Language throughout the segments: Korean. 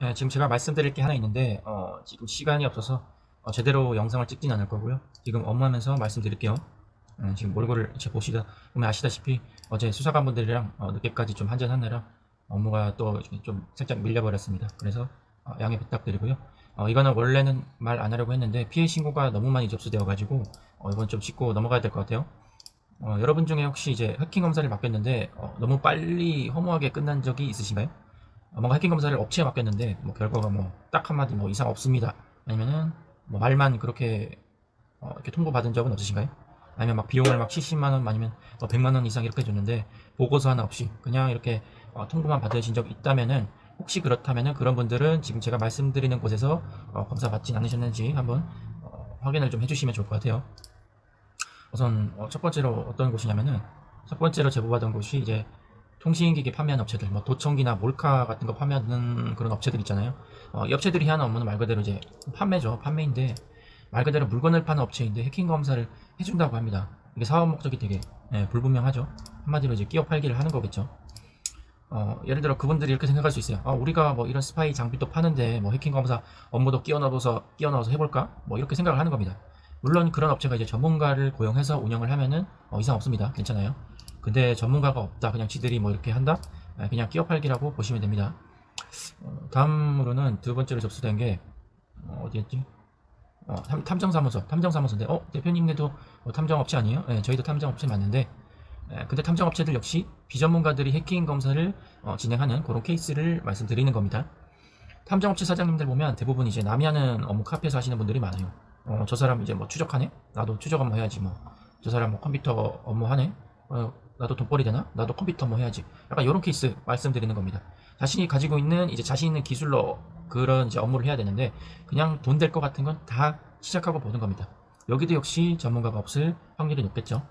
네, 지금 제가 말씀드릴 게 하나 있는데 어, 지금 시간이 없어서 어, 제대로 영상을 찍진 않을 거고요. 지금 업무하면서 말씀드릴게요. 어, 지금 몰골을 제 보시다 보면 아시다시피 어제 수사관분들이랑 어, 늦게까지 좀 한잔하느라 업무가 또 좀 살짝 밀려버렸습니다. 그래서 어, 양해 부탁드리고요. 어, 이거는 원래는 말 안 하려고 했는데 피해 신고가 너무 많이 접수되어가지고 어, 이건 좀 짚고 넘어가야 될 것 같아요. 어, 여러분 중에 혹시 이제 해킹 검사를 맡겼는데 어, 너무 빨리 허무하게 끝난 적이 있으신가요? 어, 뭔가 해킹 검사를 업체에 맡겼는데 뭐 결과가 뭐 딱 한마디 뭐 이상 없습니다. 아니면은 뭐 말만 그렇게 어, 이렇게 통보받은 적은 없으신가요? 아니면 막 비용을 막 70만 원 아니면 뭐 100만 원 이상 이렇게 줬는데 보고서 하나 없이 그냥 이렇게 어, 통보만 받으신 적 있다면은 혹시 그렇다면은 그런 분들은 지금 제가 말씀드리는 곳에서 어, 검사 받진 않으셨는지 한번 어, 확인을 좀 해주시면 좋을 것 같아요. 우선 어, 첫 번째로 어떤 곳이냐면은 첫 번째로 제보받은 곳이 이제 통신기기 판매하는 업체들, 뭐 도청기나 몰카 같은 거 판매하는 그런 업체들 있잖아요. 어, 이 업체들이 하는 업무는 말 그대로 이제 판매죠. 판매인데 말 그대로 물건을 파는 업체인데 해킹 검사를 해준다고 합니다. 이게 사업 목적이 되게 예, 불분명하죠. 한마디로 이제 끼어 팔기를 하는 거겠죠. 어, 예를 들어 그분들이 이렇게 생각할 수 있어요. 아, 우리가 뭐 이런 스파이 장비도 파는데 뭐 해킹 검사 업무도 끼워 넣어서 끼워 넣어서 해볼까? 뭐 이렇게 생각을 하는 겁니다. 물론 그런 업체가 이제 전문가를 고용해서 운영을 하면은 어, 이상 없습니다. 괜찮아요. 근데 전문가가 없다. 그냥 지들이 뭐 이렇게 한다? 아, 그냥 끼어 팔기라고 보시면 됩니다. 어, 다음으로는 두 번째로 접수된 게 어, 어디였지? 어, 탐, 탐정사무소, 탐정사무소인데, 어, 대표님네도 뭐 탐정업체 아니에요? 네, 저희도 탐정업체 맞는데, 예, 근데 탐정업체들 역시 비전문가들이 해킹 검사를 어, 진행하는 그런 케이스를 말씀드리는 겁니다. 탐정업체 사장님들 보면 대부분 이제 남이 하는 업무 카페에서 하시는 분들이 많아요. 어, 저 사람 이제 뭐 추적하네? 나도 추적 업무 해야지 뭐. 저 사람 뭐 컴퓨터 업무 하네? 어, 나도 돈벌이 되나? 나도 컴퓨터 업무 해야지. 약간 이런 케이스 말씀드리는 겁니다. 자신이 가지고 있는 이제 자신 있는 기술로 그런 이제 업무를 해야 되는데 그냥 돈 될 것 같은 건 다 시작하고 보는 겁니다. 여기도 역시 전문가가 없을 확률이 높겠죠.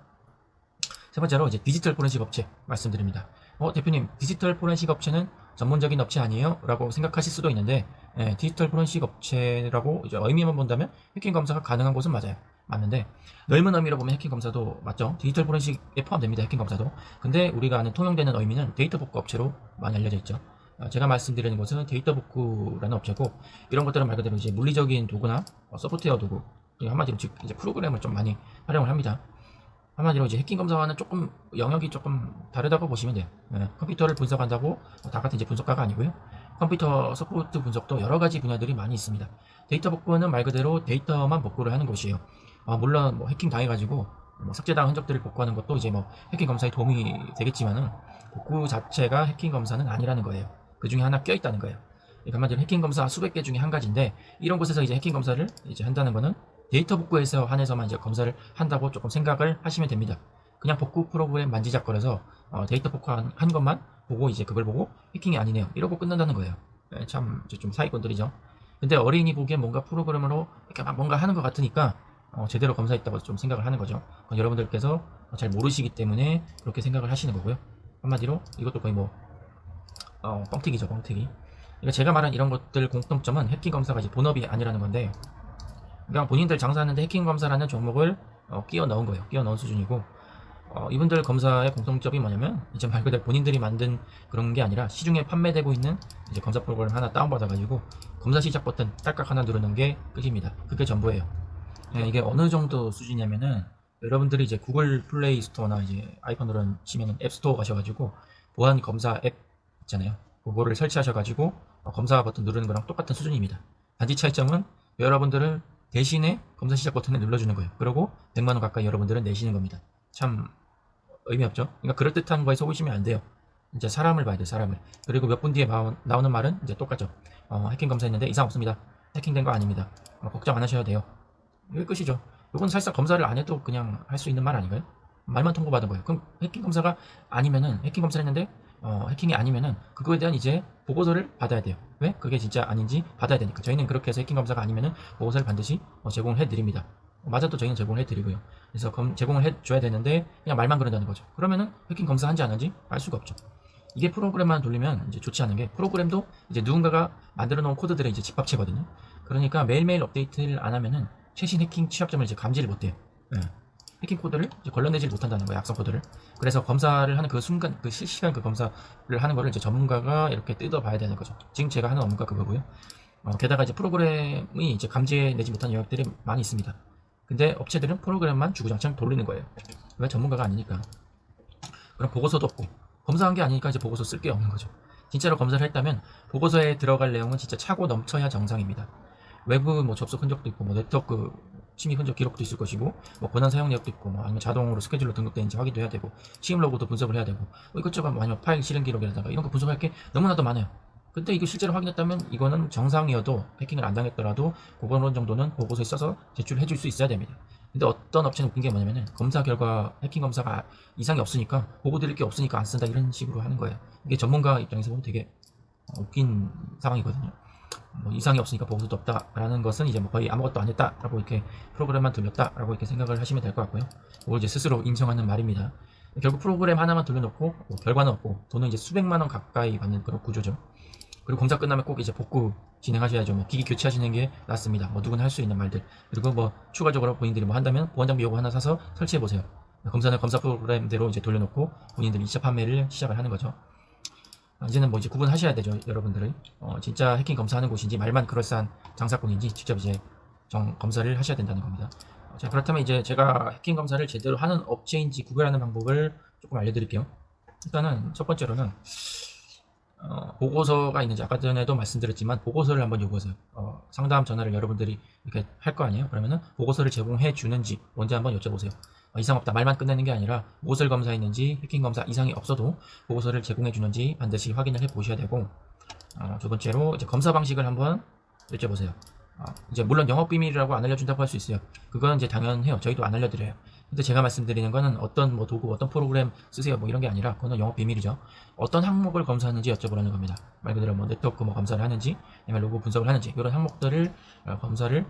세 번째로 이제 디지털 포렌식 업체 말씀드립니다. 어, 대표님, 디지털 포렌식 업체는 전문적인 업체 아니에요? 라고 생각하실 수도 있는데, 예, 디지털 포렌식 업체라고 이제 의미만 본다면 해킹 검사가 가능한 곳은 맞아요. 맞는데, 넓은 의미로 보면 해킹 검사도 맞죠? 디지털 포렌식에 포함됩니다. 해킹 검사도. 근데 우리가 아는 통용되는 의미는 데이터 복구 업체로 많이 알려져 있죠. 어, 제가 말씀드리는 것은 데이터 복구라는 업체고, 이런 것들은 말 그대로 이제 물리적인 도구나 어, 소프트웨어 도구, 한마디로 즉 이제 프로그램을 좀 많이 활용을 합니다. 한마디로 이제 해킹 검사와는 조금 영역이 조금 다르다고 보시면 돼요. 예, 컴퓨터를 분석한다고 다 같은 이제 분석가가 아니고요. 컴퓨터 서포트 분석도 여러 가지 분야들이 많이 있습니다. 데이터 복구는 말 그대로 데이터만 복구를 하는 것이에요. 아, 물론 뭐 해킹 당해가지고 뭐 삭제당한 흔적들을 복구하는 것도 이제 뭐 해킹 검사에 도움이 되겠지만은 복구 자체가 해킹 검사는 아니라는 거예요. 그 중에 하나 껴 있다는 거예요. 그러니까 한마디로 해킹 검사 수백 개 중에 한 가지인데 이런 곳에서 이제 해킹 검사를 이제 한다는 거는 데이터 복구에서 한해서만 이제 검사를 한다고 조금 생각을 하시면 됩니다. 그냥 복구 프로그램 만지작거려서 어, 데이터 복구한 한 것만 보고 이제 그걸 보고 해킹이 아니네요. 이러고 끝난다는 거예요. 예, 참 이제 좀 사기꾼들이죠. 근데 어린이 보기엔 뭔가 프로그램으로 이렇게 막 뭔가 하는 것 같으니까 어, 제대로 검사했다고 좀 생각을 하는 거죠. 여러분들께서 잘 모르시기 때문에 그렇게 생각을 하시는 거고요. 한마디로 이것도 거의 뭐 어, 뻥튀기죠, 뻥튀기. 그러니까 제가 말한 이런 것들 공통점은 해킹 검사가 이제 본업이 아니라는 건데 그냥 본인들 장사하는데 해킹 검사라는 종목을 어, 끼워 넣은 거예요. 끼워 넣은 수준이고 어, 이분들 검사의 공통점이 뭐냐면 이제 말 그대로 본인들이 만든 그런 게 아니라 시중에 판매되고 있는 이제 검사 프로그램 하나 다운받아 가지고 검사 시작 버튼 딸깍 하나 누르는 게 끝입니다. 그게 전부예요. 예, 이게 어느 정도 수준이냐면은 여러분들이 이제 구글 플레이 스토어나 이제 아이폰으로 치면은 앱 스토어 가셔가지고 보안 검사 앱 있잖아요. 그거를 설치하셔가지고 어, 검사 버튼 누르는 거랑 똑같은 수준입니다. 단지 차이점은 여러분들은 대신에 검사 시작 버튼을 눌러주는 거예요. 그리고 100만 원 가까이 여러분들은 내시는 겁니다. 참 의미 없죠. 그러니까 그럴 듯한 거에 속으시면 안 돼요. 이제 사람을 봐야 돼요. 사람을. 그리고 몇 분 뒤에 나오- 나오는 말은 이제 똑같죠. 어, 해킹 검사했는데 이상 없습니다. 해킹된 거 아닙니다. 어, 걱정 안 하셔도 돼요. 이게 끝이죠. 이건 사실상 검사를 안 해도 그냥 할 수 있는 말 아닌가요? 말만 통보받은 거예요. 그럼 해킹 검사가 아니면은 해킹 검사를 했는데 어, 해킹이 아니면은 그거에 대한 이제 보고서를 받아야 돼요. 왜? 그게 진짜 아닌지 받아야 되니까. 저희는 그렇게 해서 해킹 검사가 아니면은 보고서를 반드시 어, 제공을 해드립니다. 어, 맞아도 저희는 제공을 해드리고요. 그래서 검- 제공을 해줘야 되는데 그냥 말만 그런다는 거죠. 그러면은 해킹 검사한지 안 한지 알 수가 없죠. 이게 프로그램만 돌리면 이제 좋지 않은 게 프로그램도 이제 누군가가 만들어 놓은 코드들의 이제 집합체거든요. 그러니까 매일매일 업데이트를 안 하면은 최신 해킹 취약점을 이제 감지를 못해요. 예. 해킹 코드를 걸러내질 못한다는 거예요. 악성 코드를. 그래서 검사를 하는 그 순간, 그 실시간 그 검사를 하는 거를 이제 전문가가 이렇게 뜯어봐야 되는 거죠. 지금 제가 하는 업무가 그거고요. 어, 게다가 이제 프로그램이 이제 감지내지 못한 영역들이 많이 있습니다. 근데 업체들은 프로그램만 주구장창 돌리는 거예요. 왜 전문가가 아니니까. 그럼 보고서도 없고 검사한 게 아니니까 이제 보고서 쓸 게 없는 거죠. 진짜로 검사를 했다면 보고서에 들어갈 내용은 진짜 차고 넘쳐야 정상입니다. 외부 뭐 접속 흔적도 있고 뭐 네트워크 침입 흔적 기록도 있을 것이고 뭐 권한 사용 내역도 있고 뭐 아니면 자동으로 스케줄로 등록되는지 확인도 해야 되고 시임 로그도 분석을 해야 되고 뭐 이것저것 뭐 아니면 파일 실행 기록이라든가 이런 거 분석할 게 너무나도 많아요. 근데 이거 실제로 확인했다면 이거는 정상이어도 해킹을 안 당했더라도 그런 정도는 보고서에 써서 제출해 줄 수 있어야 됩니다. 근데 어떤 업체는 웃긴 게 뭐냐면은 검사 결과 해킹 검사가 이상이 없으니까 보고 드릴 게 없으니까 안 쓴다 이런 식으로 하는 거예요. 이게 전문가 입장에서 보면 되게 어, 웃긴 상황이거든요. 뭐 이상이 없으니까 보고서도 없다라는 것은 이제 뭐 거의 아무것도 안 했다라고 이렇게 프로그램만 돌렸다라고 이렇게 생각을 하시면 될 것 같고요. 이걸 이제 스스로 인정하는 말입니다. 결국 프로그램 하나만 돌려놓고 뭐 결과는 없고 돈은 이제 수백만 원 가까이 받는 그런 구조죠. 그리고 검사 끝나면 꼭 이제 복구 진행하셔야죠. 뭐 기기 교체하시는 게 낫습니다. 뭐 누구나 할 수 있는 말들. 그리고 뭐 추가적으로 본인들이 뭐 한다면 보안 장비 요거 하나 사서 설치해 보세요. 검사는 검사 프로그램대로 이제 돌려놓고 본인들이 2차 판매를 시작을 하는 거죠. 아, 이제는 뭐 이제 구분하셔야 되죠, 여러분들은. 어, 진짜 해킹 검사하는 곳인지 말만 그럴싸한 장사꾼인지 직접 이제 정 검사를 하셔야 된다는 겁니다. 어, 자, 그렇다면 이제 제가 해킹 검사를 제대로 하는 업체인지 구별하는 방법을 조금 알려드릴게요. 일단은 첫 번째로는 어, 보고서가 있는지 아까 전에도 말씀드렸지만 보고서를 한번 요구하세요. 어, 상담 전화를 여러분들이 이렇게 할 거 아니에요? 그러면은 보고서를 제공해 주는지 먼저 한번 여쭤보세요. 어, 이상 없다 말만 끝내는 게 아니라 무엇을 검사했는지 해킹 검사 이상이 없어도 보고서를 제공해 주는지 반드시 확인을 해 보셔야 되고 어, 두 번째로 이제 검사 방식을 한번 여쭤보세요. 어, 이제 물론 영업 비밀이라고 안 알려준다고 할 수 있어요. 그건 이제 당연해요. 저희도 안 알려드려요. 근데 제가 말씀드리는 거는 어떤 뭐 도구, 어떤 프로그램 쓰세요 뭐 이런 게 아니라 그건 영업 비밀이죠. 어떤 항목을 검사하는지 여쭤보라는 겁니다. 말 그대로 뭐 네트워크 뭐 검사를 하는지, 로고 분석을 하는지 이런 항목들을 어, 검사를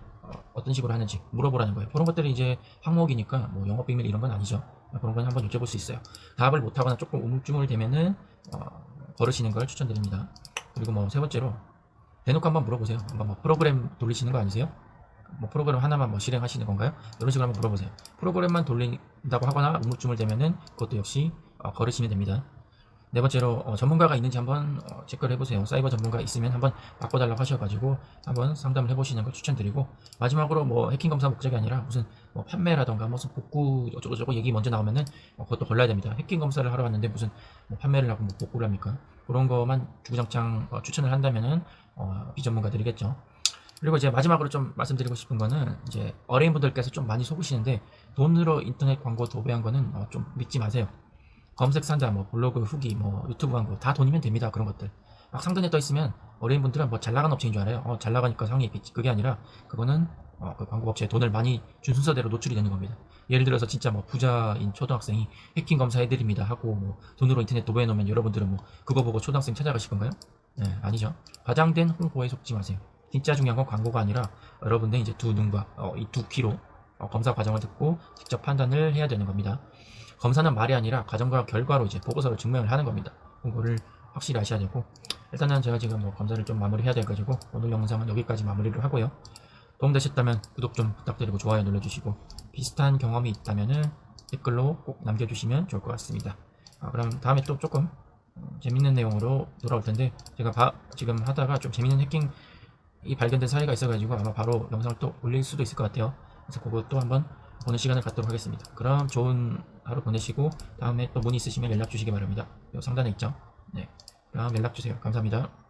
어, 떤 식으로 하는지 물어보라는 거예요. 그런 것들이 이제 항목이니까 뭐 영업 비밀 이런 건 아니죠. 그런 건 한번 여쭤볼 수 있어요. 답을 못 하거나 조금 우물쭈물 되면은 어, 걸으시는 걸 추천드립니다. 그리고 뭐 세 번째로 대놓고 한번 물어보세요. 한번 뭐 프로그램 돌리시는 거 아니세요? 뭐 프로그램 하나만 뭐 실행하시는 건가요? 이런 식으로 한번 물어보세요. 프로그램만 돌린다고 하거나 우물쭈물 되면은 그것도 역시 어, 걸으시면 됩니다. 네 번째로 어, 전문가가 있는지 한번 어, 체크를 해보세요. 사이버 전문가 있으면 한번 바꿔달라고 하셔가지고 한번 상담을 해보시는 걸 추천드리고 마지막으로 뭐 해킹 검사 목적이 아니라 무슨 뭐 판매라던가 무슨 복구 어쩌고저쩌고 얘기 먼저 나오면은 어, 그것도 걸러야 됩니다. 해킹 검사를 하러 왔는데 무슨 뭐 판매를 하고 뭐 복구를 합니까? 그런 거만 주구장창 어, 추천을 한다면은 어, 비전문가들이겠죠. 그리고 이제 마지막으로 좀 말씀드리고 싶은 거는 이제 어린 분들께서 좀 많이 속으시는데 돈으로 인터넷 광고 도배한 거는 어, 좀 믿지 마세요. 검색 상자, 뭐 블로그 후기, 뭐 유튜브 광고 다 돈이면 됩니다. 그런 것들. 막 상단에 떠 있으면 어린 분들은 뭐 잘 나가는 업체인 줄 알아요. 어, 잘 나가니까 상위 있겠지. 그게 아니라 그거는 어, 그 광고 업체에 돈을 많이 준 순서대로 노출이 되는 겁니다. 예를 들어서 진짜 뭐 부자인 초등학생이 해킹 검사 해드립니다 하고 뭐 돈으로 인터넷 도배해 놓으면 여러분들은 뭐 그거 보고 초등학생 찾아가실 건가요? 네, 아니죠. 과장된 홍보에 속지 마세요. 진짜 중요한 건 광고가 아니라 여러분들 이제 두 눈과 어, 이두 귀로 어, 검사 과정을 듣고 직접 판단을 해야 되는 겁니다. 검사는 말이 아니라 과정과 결과로 이제 보고서를 증명을 하는 겁니다. 그거를 확실히 아셔야 되고 일단은 제가 지금 뭐 검사를 좀 마무리해야 돼 가지고 오늘 영상은 여기까지 마무리를 하고요. 도움되셨다면 구독 좀 부탁드리고 좋아요 눌러주시고 비슷한 경험이 있다면은 댓글로 꼭 남겨주시면 좋을 것 같습니다. 아, 그럼 다음에 또 조금 어, 재밌는 내용으로 돌아올 텐데 제가 바- 지금 하다가 좀 재밌는 해킹 이 발견된 사례가 있어가지고 아마 바로 영상을 또 올릴 수도 있을 것 같아요. 그래서 그것도 한번 보는 시간을 갖도록 하겠습니다. 그럼 좋은 하루 보내시고 다음에 또 문의 있으시면 연락 주시기 바랍니다. 상단에 있죠. 네. 그럼 연락 주세요. 감사합니다.